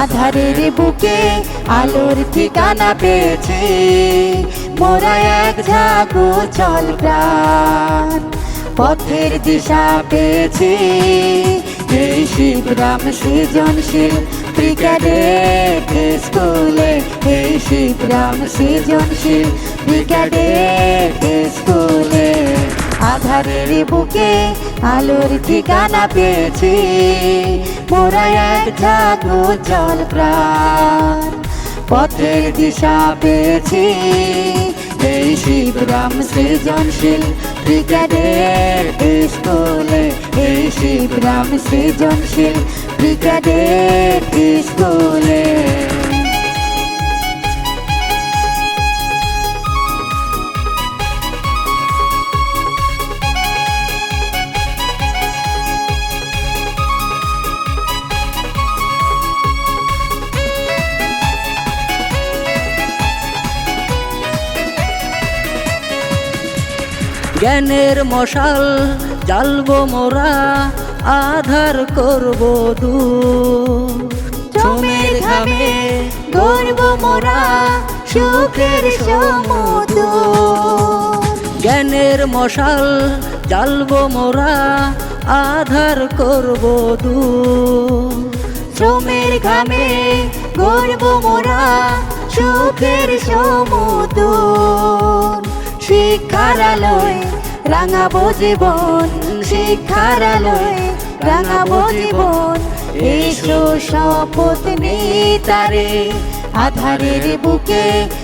আধারের বুকে আলোর ঠিকানা পেয়েছে। মোরা এক ঝাঁকু চল প্রাণ, পথের দিশা পেয়েছে। এই শিবরাম সৃজনশীল ব্রিগেডের স্কুলে, এই শিবরাম সৃজনশীল ব্রিগেডের স্কুলে। আধারের বুকে আলোর ঠিকানা পেয়েছি। মোরা এক জাগো জল প্রাণ। পথের দিশা পেয়েছি, এই শিবরাম সৃজনশীল ক্রিকেটের স্কুলে এই শিবরাম সৃজনশীল ক্রিকেটের স্কুলে জ্ঞানের মশাল জ্বালবো মোরা আধার করব দু ঘামে মোরা সুখের সমুদ্র। জ্ঞানের মশাল জ্বালবো মোরা আধার করব দু শ্রমের ঘামে গর্ব মোরা সুখের সমুদ্র। শিক্ষার আলোয় রাঙাবো জীবন শিক্ষার আলোয় রাঙাবো জীবন। এসো শপথ নেই তারে আধারের বুকে